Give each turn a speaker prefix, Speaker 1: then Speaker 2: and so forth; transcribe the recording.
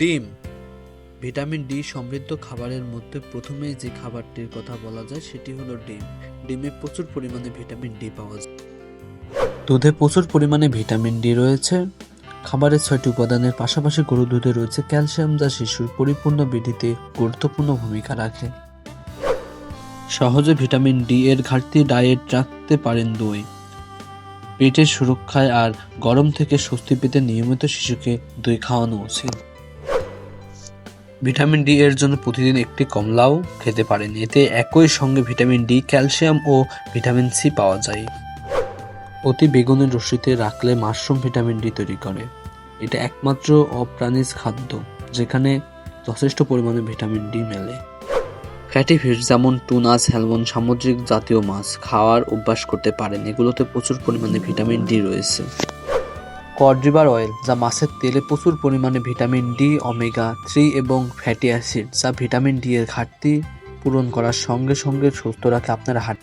Speaker 1: ডিম। Vitamin D সমৃদ্ধ খাবারের মধ্যে প্রথমেই যে খাবারটির কথা বলা যায় সেটি হলো ডিম। ডিমে প্রচুর পরিমাণে ভিটামিন ডি পাওয়া যায়। দুধে প্রচুর পরিমাণে ভিটামিন ডি রয়েছে। খাবারের ছয়টি উপাদানের পাশাপাশি গরু দুধে রয়েছে ক্যালসিয়াম যা শিশুর পরিপূর্ণ বৃদ্ধিতে গুরুত্বপূর্ণ ভূমিকা রাখে। সহজে ভিটামিন ডি এর ঘাটতি ডায়েট রাখতে পারেন দই। পেটের সুরক্ষায় আর গরম থেকে স্বস্তি পেতে নিয়মিত শিশুকে দই খাওয়ানো উচিত। ভিটামিন ডি এর জন্য প্রতিদিন একটি কমলাও খেতে পারেন। এতে একই সঙ্গে ভিটামিন ডি ক্যালসিয়াম ও ভিটামিন সি পাওয়া যায়। অতি বেগুনের রশ্মিতে রাখলে মাশরুম ভিটামিন ডি তৈরি করে। এটা একমাত্র অপ্রাণীজ খাদ্য, যেখানে যথেষ্ট পরিমাণে ভিটামিন ডি মেলে। ফ্যাটি ফিশ যেমন টুনা, স্যালমন সামুদ্রিক জাতীয় মাছ খাওয়ার অভ্যাস করতে পারেন। এগুলোতে প্রচুর পরিমাণে ভিটামিন ডি রয়েছে। কড রিভার অয়েল, যা মাছের তেলে প্রচুর পরিমাণে ভিটামিন ডি অমেগা থ্রি এবং ফ্যাটি অ্যাসিড, যা ভিটামিন ডি এর ঘাটতি পূরণ করার সঙ্গে সঙ্গে সুস্থ রাখে আপনার হার্ট